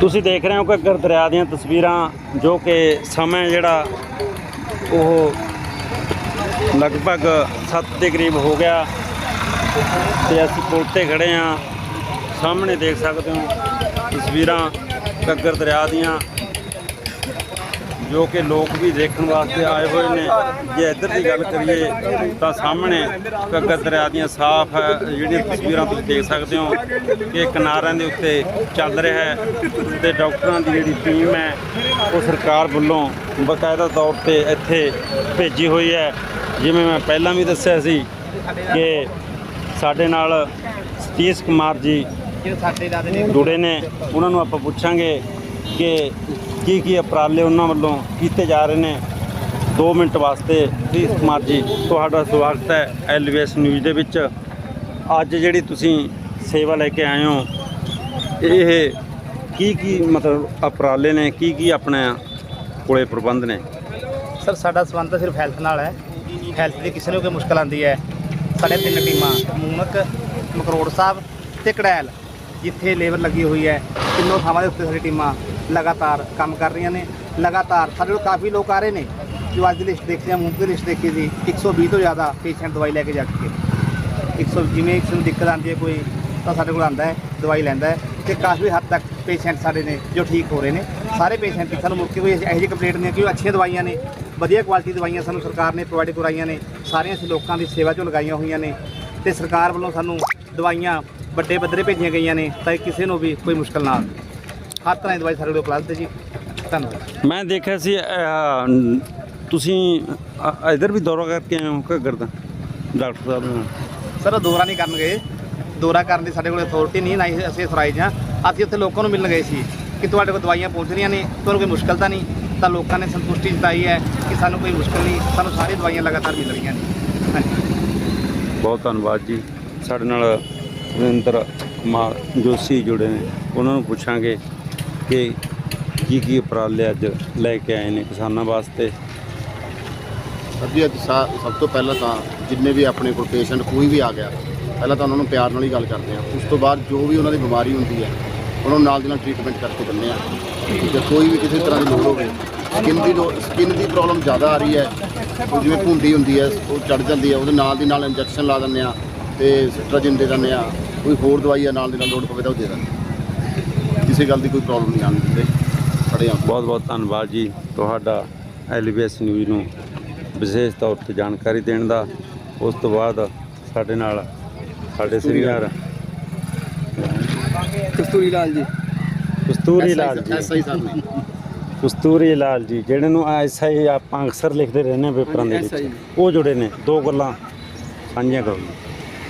ਤੁਸੀਂ ਦੇਖ ਰਹੇ ਹੋ ਘੱਗਰ ਦਰਿਆ ਦੀਆਂ ਤਸਵੀਰਾਂ ਜੋ ਕਿ ਸਮਾਂ ਜਿਹੜਾ ਉਹ ਲਗਭਗ 7 ਦੇ ਕਰੀਬ ਹੋ ਗਿਆ ਤੇ ਅਸੀਂ ਪੁਲ ਤੇ ਖੜੇ ਆ ਸਾਹਮਣੇ ਦੇਖ ਸਕਦੇ ਹੋ ਤਸਵੀਰਾਂ ਘੱਗਰ ਦਰਿਆ ਦੀਆਂ। ਜੋ ਕਿ ਲੋਕ ਵੀ ਦੇਖਣ ਵਾਸਤੇ ਆਏ ਹੋਏ ਨੇ। ਜੇ ਇੱਧਰ ਦੀ ਗੱਲ ਕਰੀਏ ਤਾਂ ਸਾਹਮਣੇ ਘੱਗਰ ਦਰਿਆ ਦੀਆਂ ਸਾਫ਼ ਹੈ ਜਿਹੜੀਆਂ ਤਸਵੀਰਾਂ ਤੁਸੀਂ ਦੇਖ ਸਕਦੇ ਹੋ ਕਿ ਕਿਨਾਰਿਆਂ ਦੇ ਉੱਤੇ ਚੱਲ ਰਿਹਾ ਹੈ ਤੇ ਡਾਕਟਰਾਂ ਦੀ ਜਿਹੜੀ ਟੀਮ ਹੈ ਉਹ ਸਰਕਾਰ ਵੱਲੋਂ ਬਕਾਇਦਾ ਤੌਰ ਤੇ ਇੱਥੇ ਭੇਜੀ ਹੋਈ ਹੈ। ਜਿਵੇਂ ਮੈਂ ਪਹਿਲਾਂ ਵੀ ਦੱਸਿਆ ਸੀ ਕਿ ਸਾਡੇ ਨਾਲ ਸਤੀਸ਼ ਕੁਮਾਰ ਜੀ ਜੁੜੇ ਨੇ। ਉਹਨਾਂ ਨੂੰ ਆਪਾਂ ਪੁੱਛਾਂਗੇ ਕਿ ਕੀ ਕੀ ਉਪਰਾਲੇ ਉਹਨਾਂ ਵੱਲੋਂ ਕੀਤੇ ਜਾ ਰਹੇ ਨੇ? 2 ਮਿੰਟ ਵਾਸਤੇ ਸਤੀਸ਼ ਕੁਮਾਰ ਜੀ ਤੁਹਾਡਾ ਸਵਾਗਤ ਹੈ ਐਲਵੀਐਸ ਨਿਊਜ਼ ਦੇ ਵਿੱਚ। ਅੱਜ ਜਿਹੜੀ ਤੁਸੀਂ ਸੇਵਾ ਲੈ ਕੇ ਆਏ ਹੋ, ਇਹ ਕੀ ਕੀ ਮਤਲਬ ਉਪਰਾਲੇ ਨੇ? ਕੀ ਕੀ ਆਪਣੇ ਕੋਲੇ ਪ੍ਰਬੰਧ ਨੇ? ਸਰ, ਸਾਡਾ ਸੰਬੰਧ ਸਿਰਫ ਹੈਲਥ ਨਾਲ ਹੈ। ਹੈਲਥ ਦੀ ਕਿਸੇ ਨੂੰ ਕੋਈ ਮੁਸ਼ਕਲ ਆਉਂਦੀ ਹੈ। ਸਾਡੇ ਤਿੰਨ ਟੀਮਾਂ, ਮੂਨਕ, ਮਕਰੋੜ ਸਾਹਿਬ ਤੇ ਕੜੈਲ, ਜਿੱਥੇ ਲੇਬਰ ਲੱਗੀ ਹੋਈ ਹੈ, ਤਿੰਨੋਂ ਥਾਵਾਂ ਦੇ ਉੱਤੇ ਸਾਡੀ ਟੀਮਾਂ। ਲਗਾਤਾਰ ਕੰਮ ਕਰ ਰਹੀਆਂ ਨੇ, ਲਗਾਤਾਰ ਸਾਡੇ ਕੋਲ ਕਾਫੀ ਲੋਕ ਆ ਰਹੇ ਨੇ, ਜੋ ਅੱਜ ਦੀ ਲਿਸਟ ਦੇਖਦੇ ਹਾਂ ਮੂੰਹ ਦੀ ਲਿਸਟ ਦੇਖੀ ਸੀ 120 ਤੋਂ ਜ਼ਿਆਦਾ ਪੇਸ਼ੈਂਟ ਦਵਾਈ ਲੈ ਕੇ ਜਾ ਚੁੱਕੇ 100 ਜਿਵੇਂ ਕਿਸੇ ਨੂੰ ਦਿੱਕਤ ਆਉਂਦੀ ਹੈ ਕੋਈ, ਤਾਂ ਸਾਡੇ ਕੋਲ ਆਉਂਦਾ ਹੈ, ਦਵਾਈ ਲੈਂਦਾ ਹੈ, ਤੇ ਕਾਫੀ ਹੱਦ ਤੱਕ ਪੇਸ਼ੈਂਟ ਸਾਡੇ ਨੇ, ਜੋ ਠੀਕ ਹੋ ਰਹੇ ਨੇ। ਸਾਰੇ ਪੇਸ਼ੈਂਟ ਸਾਨੂੰ ਮੁੜ ਕੇ ਕੋਈ ਇਹੋ ਜਿਹੀ ਕੰਪਲੇਂਟ ਨਹੀਂ ਹੈ ਕਿ ਉਹ ਅੱਛੀਆਂ ਦਵਾਈਆਂ ਨੇ, ਵਧੀਆ ਕੁਆਲਿਟੀ ਦਵਾਈਆਂ ਸਾਨੂੰ ਸਰਕਾਰ ਨੇ ਪ੍ਰੋਵਾਈਡ ਕਰਾਈਆਂ ਨੇ, ਸਾਰੀਆਂ ਅਸੀਂ ਲੋਕਾਂ ਦੀ ਸੇਵਾ 'ਚੋਂ ਲਗਾਈਆਂ ਹੋਈਆਂ ਨੇ, ਤੇ ਸਰਕਾਰ ਵੱਲੋਂ ਸਾਨੂੰ ਦਵਾਈਆਂ ਵੱਡੇ ਪੱਧਰੇ ਭੇਜੀਆਂ ਗਈਆਂ ਨੇ, ਤਾਂ ਕਿ ਕਿਸੇ ਨੂੰ ਵੀ ਕੋਈ ਮੁਸ਼ਕਲ ਨਾ ਆਵੇ। ਹਰ ਤਰ੍ਹਾਂ ਦੀ ਦਵਾਈ ਸਾਡੇ ਕੋਲ ਉਪਲਬਧ ਹੈ ਜੀ। ਧੰਨਵਾਦ। ਮੈਂ ਦੇਖਿਆ ਸੀ ਅਹ, ਤੁਸੀਂ ਅ- ਇੱਧਰ ਵੀ ਦੌਰਾ ਕਰਕੇ ਆਏ ਹੋ ਘੱਗਰ ਦਾ ਡਾਕਟਰ ਸਾਹਿਬ ਨਾਲ ਸਰ ਉਹ ਦੌਰਾ ਨਹੀਂ ਕਰਨ ਗਏ। ਦੌਰਾ ਕਰਨ ਦੀ ਸਾਡੇ ਕੋਲ ਅਥਾਰਟੀ ਨਹੀਂ ਨਾ ਹੀ ਅਸੀਂ ਅਥੋਰਾਈਜ਼ ਹਾਂ। ਅਸੀਂ ਉੱਥੇ ਲੋਕਾਂ ਨੂੰ ਮਿਲਣ ਗਏ ਸੀ ਕਿ ਤੁਹਾਡੇ ਕੋਲ ਦਵਾਈਆਂ ਪਹੁੰਚ ਰਹੀਆਂ ਨੇ ਤੁਹਾਨੂੰ ਕੋਈ ਮੁਸ਼ਕਲ ਤਾਂ ਨਹੀਂ? ਤਾਂ ਲੋਕਾਂ ਨੇ ਸੰਤੁਸ਼ਟੀ ਜਤਾਈ ਹੈ ਕਿ ਸਾਨੂੰ ਕੋਈ ਮੁਸ਼ਕਲ ਨਹੀਂ ਸਾਨੂੰ ਸਾਰੀ ਦਵਾਈਆਂ ਲਗਾਤਾਰ ਮਿਲ ਰਹੀਆਂ ਨੇ। ਹਾਂਜੀ। ਬਹੁਤ ਧੰਨਵਾਦ ਜੀ। ਸਾਡੇ ਨਾਲ ਸੁਰਿੰਦਰ ਕੁਮਾਰ ਜੋਸ਼ੀ ਜੁੜੇ ਨੇ ਉਹਨਾਂ ਨੂੰ ਪੁੱਛਾਂਗੇ ਕਿ ਕੀ ਕੀ ਉਪਰਾਲੇ ਅੱਜ ਲੈ ਕੇ ਆਏ ਨੇ ਕਿਸਾਨਾਂ ਵਾਸਤੇ? ਅੱਗੇ ਅੱਜ ਸਾ- ਸਭ ਤੋਂ ਪਹਿਲਾਂ ਤਾਂ ਜਿੰਨੇ ਵੀ ਆਪਣੇ ਕੋਲ ਪੇਸ਼ੈਂਟ ਕੋਈ ਵੀ ਆ ਗਿਆ, ਪਹਿਲਾਂ ਤਾਂ ਉਹਨਾਂ ਨੂੰ ਪਿਆਰ ਨਾਲ ਹੀ ਗੱਲ ਕਰਦੇ ਆ ਉਸ ਤੋਂ ਬਾਅਦ ਜੋ ਵੀ ਉਹਨਾਂ ਦੀ ਬਿਮਾਰੀ ਹੁੰਦੀ ਹੈ, ਉਹਨਾਂ ਨੂੰ ਨਾਲ ਦੀ ਨਾਲ ਟ੍ਰੀਟਮੈਂਟ ਕਰਕੇ ਦਿੰਦੇ ਆ ਜੇ ਕੋਈ ਵੀ ਕਿਸੇ ਤਰ੍ਹਾਂ ਦੀ ਲੋੜ ਹੋਵੇ ਸਕਿਨ ਦੀ ਸਕਿਨ ਦੀ ਪ੍ਰੋਬਲਮ ਜ਼ਿਆਦਾ ਆ ਰਹੀ ਹੈ, ਉਹ ਜਿਵੇਂ ਭੁੰਡੀ ਹੁੰਦੀ ਹੈ, ਉਹ ਚੜ ਜਾਂਦੀ ਹੈ, ਉਹਦੇ ਨਾਲ ਦੀ ਨਾਲ ਇੰਜੈਕਸ਼ਨ ਲਾ ਦਿੰਦੇ ਆ ਤੇ ਸਿਟਰਾਜਿਨ ਦੇ ਦਿੰਦੇ ਆ ਕੋਈ ਹੋਰ ਦਵਾਈ ਆ ਨਾਲ ਦੀ ਨਾਲ ਲੋੜ ਪਵੇ ਤਾਂ ਉਹ ਦੇ ਦਿੰਦੇ ਕਿਸੇ ਗੱਲ ਦੀ ਕੋਈ ਪ੍ਰੋਬਲਮ ਨਹੀਂ ਆਉਣ ਦਿੰਦੇ। ਖੜੇ ਆ ਬਹੁਤ ਬਹੁਤ ਧੰਨਵਾਦ ਜੀ ਤੁਹਾਡਾ ਐਲਬੀਐਸ ਨਿਊਜ਼ ਨੂੰ ਵਿਸ਼ੇਸ਼ ਤੌਰ ਤੇ ਜਾਣਕਾਰੀ ਦੇਣ ਦਾ। ਉਸ ਤੋਂ ਬਾਅਦ ਸਾਡੇ ਨਾਲ ਸਾਡੇ ਸੀਨੀਅਰ ਕਸਤੂਰੀ ਲਾਲ ਜੀ। ਕਸਤੂਰੀ ਲਾਲ ਜੀ। ਐਸਾ ਹੀ ਸਾਹਿਬ ਨੇ ਕਸਤੂਰੀ ਲਾਲ ਜੀ ਜਿਹੜੇ ਨੂੰ ਐਸਆਈ ਆਪਾਂ ਅਕਸਰ ਲਿਖਦੇ ਰਹਿੰਦੇ ਹਾਂ ਪੇਪਰਾਂ ਦੇ ਵਿੱਚ। ਉਹ ਜੁੜੇ ਨੇ। ਦੋ ਗੱਲਾਂ ਸਾਂਝੀਆਂ ਕਰੋ।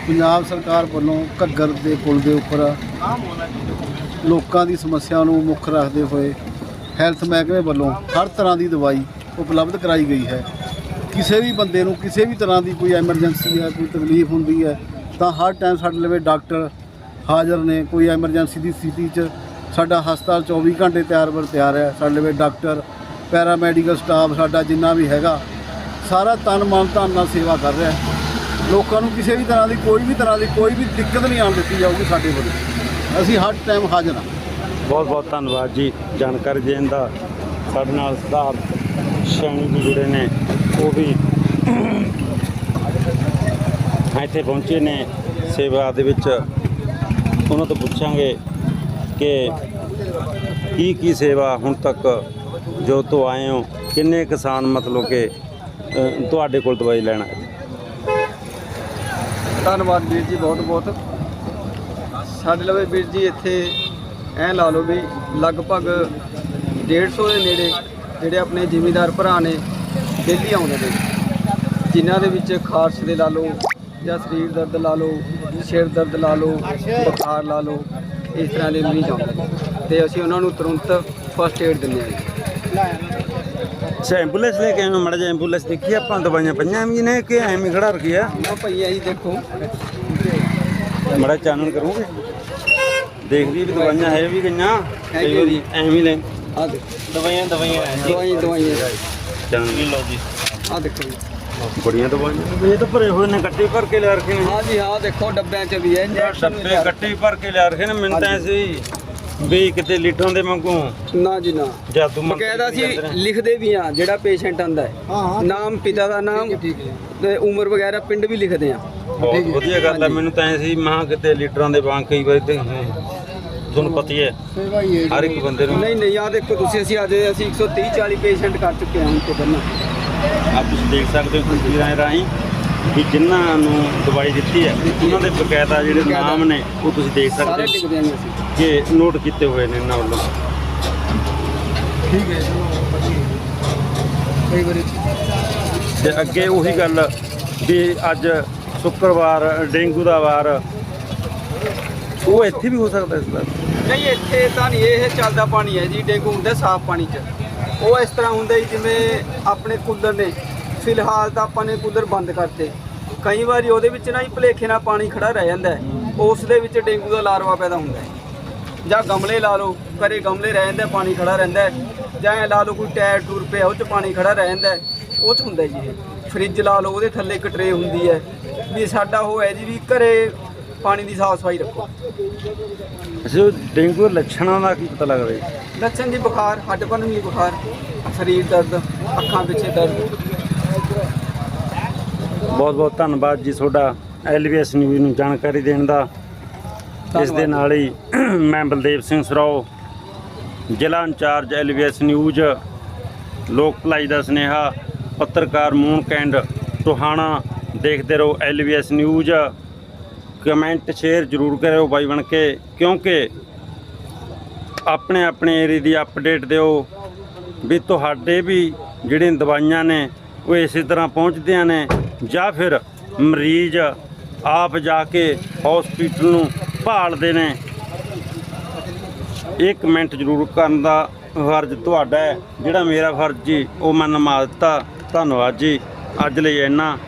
ਪੰਜਾਬ ਸਰਕਾਰ ਵੱਲੋਂ ਘੱਗਰ ਦੇ ਪੁਲ ਦੇ ਉੱਪਰ ਲੋਕਾਂ ਦੀ ਸਮੱਸਿਆ ਨੂੰ ਮੁੱਖ ਰੱਖਦੇ ਹੋਏ ਹੈਲਥ ਮਹਿਕਮੇ ਵੱਲੋਂ ਹਰ ਤਰ੍ਹਾਂ ਦੀ ਦਵਾਈ ਉਪਲਬਧ ਕਰਾਈ ਗਈ ਹੈ। ਕਿਸੇ ਵੀ ਬੰਦੇ ਨੂੰ ਕਿਸੇ ਵੀ ਤਰ੍ਹਾਂ ਦੀ ਕੋਈ ਐਮਰਜੈਂਸੀ ਹੈ, ਕੋਈ ਤਕਲੀਫ ਹੁੰਦੀ ਹੈ, ਤਾਂ ਹਰ ਟਾਈਮ ਸਾਡੇ ਲਵੇ ਡਾਕਟਰ ਹਾਜ਼ਰ ਨੇ, ਕੋਈ ਐਮਰਜੈਂਸੀ ਦੀ ਸਥਿਤੀ 'ਚ ਸਾਡਾ ਹਸਪਤਾਲ 24 ਘੰਟੇ ਤਿਆਰ ਬਰ ਤਿਆਰ ਹੈ। ਸਾਡੇ ਲਵੇ ਡਾਕਟਰ ਪੈਰਾ ਮੈਡੀਕਲ ਸਟਾਫ ਸਾਡਾ ਜਿੰਨਾ ਵੀ ਹੈਗਾ, ਸਾਰਾ ਤਨ ਮਨ ਧਨ ਨਾਲ ਸੇਵਾ ਕਰ ਰਿਹਾ ਲੋਕਾਂ ਨੂੰ ਕਿਸੇ ਵੀ ਤਰ੍ਹਾਂ ਦੀ, ਕੋਈ ਵੀ ਤਰ੍ਹਾਂ ਦੀ ਕੋਈ ਵੀ ਦਿੱਕਤ ਨਹੀਂ ਆਉਣ ਦਿੱਤੀ ਜਾਊਗੀ ਸਾਡੇ ਵੱਲੋਂ। ਅਸੀਂ ਹਰ ਟਾਈਮ ਹਾਜ਼ਰ ਹਾਂ। ਬਹੁਤ ਬਹੁਤ ਧੰਨਵਾਦ ਜੀ ਜਾਣਕਾਰੀ ਦੇਣ ਦਾ। ਸਾਡੇ ਨਾਲ ਸਰਦਾਰ ਸ਼ੈਣੀ ਜੀ ਜੁੜੇ ਨੇ, ਉਹ ਵੀ ਇੱਥੇ ਪਹੁੰਚੇ ਨੇ ਸੇਵਾ ਦੇ ਵਿੱਚ। ਉਹਨਾਂ ਤੋਂ ਪੁੱਛਾਂਗੇ ਕਿ ਕੀ ਕੀ ਸੇਵਾ ਹੁਣ ਤੱਕ ਜੋ ਤੋਂ ਆਏ ਹੋ, ਕਿੰਨੇ ਕਿਸਾਨ ਮਤਲਬ ਕਿ ਤੁਹਾਡੇ ਕੋਲ ਦਵਾਈ ਲੈਣ ਧੰਨਵਾਦ ਵੀਰ ਜੀ ਬਹੁਤ ਬਹੁਤ। ਸਾਡੇ ਲਵੇ ਵੀਰ ਜੀ ਇੱਥੇ ਐ ਲਾ ਲਓ ਵੀ ਲਗਭਗ 150 ਦੇ ਨੇੜੇ ਜਿਹੜੇ ਆਪਣੇ ਜ਼ਿਮੀਦਾਰ ਭਰਾ ਨੇ, ਡੇਲੀ ਆਉਂਦੇ ਨੇ। ਜਿਨ੍ਹਾਂ ਦੇ ਵਿੱਚ ਖਾਰਸ਼ ਦੇ ਲਾ ਲਓ ਜਾਂ ਸਰੀਰ ਦਰਦ ਲਾ ਲਓ, ਸਿਰ ਦਰਦ ਲਾ ਲਓ, ਬੁਖਾਰ ਲਾ ਲਓ, ਇਸ ਤਰ੍ਹਾਂ ਦੇ ਮਰੀਜ਼ ਆਉਂਦੇ ਨੇ। ਤੇ ਅਸੀਂ ਉਹਨਾਂ ਨੂੰ ਤੁਰੰਤ ਫਸਟ ਏਡ ਦਿੰਦੇ ਹਾਂ ਅੱਛਾ ਐਂਬੂਲੈਂਸ ਲੈ ਕੇ ਆਏ ਮੜਾ ਜਾ ਐਂਬੂਲੈਂਸ ਦੇਖੀ ਆਪਾਂ ਦਵਾਈਆਂ ਪਈਆਂ ਵੀ ਨੇ ਕਿ ਐਵੇਂ ਹੀ ਖੜਾ ਰੱਖਿਆ ਉਹ ਭਈਆ ਜੀ ਦੇਖੋ। ਮੜਾ ਚਾਨਣ ਕਰੂਗੇ? ਦੇਖਦੀ ਵੀ ਦਵਾਈਆਂ ਹੈ ਵੀ ਵਾਰੀ ਐਵੇਂ ਹੀ ਲੈ ਆ ਦੇਖੋ। ਦਵਾਈਆਂ ਦਵਾਈਆਂ ਦਵਾਈਆਂ ਦਵਾਈਆਂ। ਚਾਨਣ ਲਓ ਜੀ। ਆ ਦੇਖੋ ਜੀ। ਬੜੀਆਂ ਦਵਾਈਆਂ ਇਹ ਤਾਂ ਭਰੇ ਹੋਏ ਨੇ ਗੱਟੇ ਭਰ ਕੇ ਲਿਆ ਰੱਖੇ ਨੇ। ਹਾਂ ਜੀ ਹਾਂ ਦੇਖੋ ਡੱਬਿਆਂ 'ਚ ਵੀ ਹੈ ਇੰਜੈਕਸ਼ਨ ਡੱਬੇ ਗੱਟੇ ਭਰ ਕੇ ਲਿਆ ਰੱਖੇ ਨੇ ਐਸੇ ਹੀ ਵੀ ਕਿਤੇ ਲੀਟਰਾਂ ਦੇ ਵਾਂਗੂ? ਨਾ ਜੀ ਨਾ। ਜਾਦੂ ਮੰਤਰ ਬਕਾਇਦਾ ਜਾਂਦੇ ਅਸੀਂ ਨੇ। ਲਿਖਦੇ ਵੀ ਆ ਜਿਹੜਾ ਪੇਸ਼ੈਂਟ ਆਂਦਾ ਹੈ। ਨਾਮ ਪਿਤਾ ਦਾ ਨਾਮ ਤੇ ਉਮਰ ਵਗੈਰਾ ਪਿੰਡ ਵੀ ਲਿਖਦੇ ਆ ਬਹੁਤ ਵਧੀਆ ਗੱਲ ਹੈ ਮੈਨੂੰ ਤਾਂ ਐ ਸੀ ਮਹਾ ਕਿਤੇ ਲੀਟਰਾਂ ਦੇ ਵਾਂਗ ਕਈ ਵਾਰੀ ਤੇ ਤੁਹਾਨੂੰ ਪਤਾ ਹੀ ਹੈ। ਹਰ ਇੱਕ ਬੰਦੇ ਨੂੰ। ਨਹੀਂ ਨਹੀਂ ਆ ਦੇਖੋ ਤੁਸੀਂ ਅਸੀਂ ਅੱਜ ਅਸੀਂ 130 40 ਪੇਸ਼ੈਂਟ ਕਰ ਚੁੱਕੇ ਹਾਂ ਹੁਣ ਤੋਂ ਪਹਿਲਾਂ। ਆਪ ਤੁਸੀਂ ਦੇਖ ਸਕਦੇ ਹੋ ਤਸਵੀਰਾਂ ਰਾਹੀਂ। ਕਿ ਜਿਨ੍ਹਾਂ ਨੂੰ ਦਵਾਈ ਦਿੱਤੀ ਹੈ ਉਹਨਾਂ ਦੇ ਬਕਾਇਦਾ ਜਿਹੜੇ ਨਾਮ ਨੇ ਉਹ ਤੁਸੀਂ ਦੇਖ ਸਕਦੇ ਹੋ। ਕਿ ਨੋਟ ਕੀਤੇ ਹੋਏ ਨੇ ਇਹਨਾਂ ਵੱਲੋਂ। ਤੇ ਅੱਗੇ ਉਹੀ ਗੱਲ ਵੀ ਅੱਜ ਸ਼ੁੱਕਰਵਾਰ ਡੇਂਗੂ ਦਾ ਵਾਰ ਉਹ ਇੱਥੇ ਵੀ ਹੋ ਸਕਦਾ ਇਸ ਵਾਰ? ਨਹੀਂ ਇੱਥੇ ਤਾਂ ਨਹੀਂ ਇਹ ਚੱਲਦਾ ਪਾਣੀ ਹੈ ਜੀ ਡੇਂਗੂ ਹੁੰਦਾ ਸਾਫ਼ ਪਾਣੀ 'ਚ। ਉਹ ਇਸ ਤਰ੍ਹਾਂ ਹੁੰਦਾ ਜਿਵੇਂ ਆਪਣੇ ਕੂਲਰ ਨੇ ਫਿਲਹਾਲ ਤਾਂ ਆਪਾਂ ਨੇ ਕੂਲਰ ਬੰਦ ਕਰਤੇ। ਕਈ ਵਾਰੀ ਉਹਦੇ ਵਿੱਚ ਨਾ ਹੀ ਭਲੇਖੇ ਨਾਲ ਪਾਣੀ ਖੜਾ ਰਹਿ ਜਾਂਦਾ ਉਸ ਦੇ ਵਿੱਚ ਡੇਂਗੂ ਦਾ ਲਾਰਵਾ ਪੈਦਾ ਹੁੰਦਾ ਹੈ। ਜਾਂ ਗਮਲੇ ਲਾ ਲਓ ਘਰੇ ਗਮਲੇ ਰਹਿ ਜਾਂਦੇ ਪਾਣੀ ਖੜਾ ਰਹਿੰਦਾ ਜਾਂ ਲਾ ਲਓ ਕੋਈ ਟਾਇਰ ਟੂਰ ਪਿਆ ਉਹ 'ਚ ਪਾਣੀ ਖੜਾ ਰਹਿ ਜਾਂਦਾ ਉਹ 'ਚ ਹੁੰਦਾ ਜੀ ਇਹ। ਫ੍ਰਿਜ ਲਾ ਲਓ ਉਹਦੇ ਥੱਲੇ ਇੱਕ ਟਰੇ ਹੁੰਦੀ ਹੈ। ਵੀ ਸਾਡਾ ਉਹ ਹੈ ਜੀ ਵੀ ਘਰੇ ਪਾਣੀ ਦੀ ਸਾਫ਼ ਸਫ਼ਾਈ ਰੱਖੋ। ਅਸੀਂ ਉਹ ਡੇਂਗੂ ਦੇ ਲੱਛਣਾਂ ਦਾ ਕੀ ਪਤਾ ਲੱਗਦਾ ਜੀ ਲੱਛਣ ਜੀ ਬੁਖਾਰ ਹੱਡ ਭੰਨਵੀਂ ਬੁਖਾਰ ਸਰੀਰ ਦਰਦ ਅੱਖਾਂ ਪਿੱਛੇ ਦਰਦ। ਬਹੁਤ ਬਹੁਤ ਧੰਨਵਾਦ ਜੀ ਤੁਹਾਡਾ ਐਲਵੀਐਸ ਨਿਊਜ਼ ਨੂੰ ਜਾਣਕਾਰੀ ਦੇਣ ਦਾ। ਇਸ ਦੇ ਨਾਲ ਹੀ ਮੈਂ ਬਲਦੇਵ ਸਿੰਘ ਸਰਾਓ ਜ਼ਿਲ੍ਹਾ ਇੰਚਾਰਜ ਐਲਵੀਐਸ ਨਿਊਜ਼ ਲੋਕ ਭਲਾਈ ਦਾ ਸੁਨੇਹਾ ਪੱਤਰਕਾਰ ਮੂਨ ਕੈਂਡ ਟੋਹਾਣਾ ਦੇਖਦੇ ਰਹੋ ਐਲਵੀਐਸ ਨਿਊਜ਼। ਕਮੈਂਟ ਸ਼ੇਅਰ ਜ਼ਰੂਰ ਕਰਿਓ ਬਾਈ ਬਣ ਕੇ ਕਿਉਂਕਿ ਆਪਣੇ ਆਪਣੇ ਏਰੀਆ ਦੀ ਅਪਡੇਟ ਦਿਓ ਵੀ ਤੁਹਾਡੇ ਵੀ ਜਿਹੜੀਆਂ ਦਵਾਈਆਂ ਨੇ ਉਹ ਇਸੇ ਤਰ੍ਹਾਂ ਪਹੁੰਚਦੀਆਂ ਨੇ। ਜਾਂ ਫਿਰ ਮਰੀਜ਼ ਆਪ ਜਾ ਕੇ ਹਸਪੀਟਲ ਨੂੰ ਭਾਲਦੇ ਨੇ। ਇਹ ਕਮੈਂਟ ਜ਼ਰੂਰ ਕਰਨ ਦਾ ਫਰਜ਼ ਤੁਹਾਡਾ ਹੈ। ਜਿਹੜਾ ਮੇਰਾ ਫਰਜ਼ ਜੀ, ਉਹ ਮੈਂ ਨਿਭਾ ਦਿੱਤਾ ਧੰਨਵਾਦ ਜੀ। ਅੱਜ ਲਈ ਇੰਨਾ।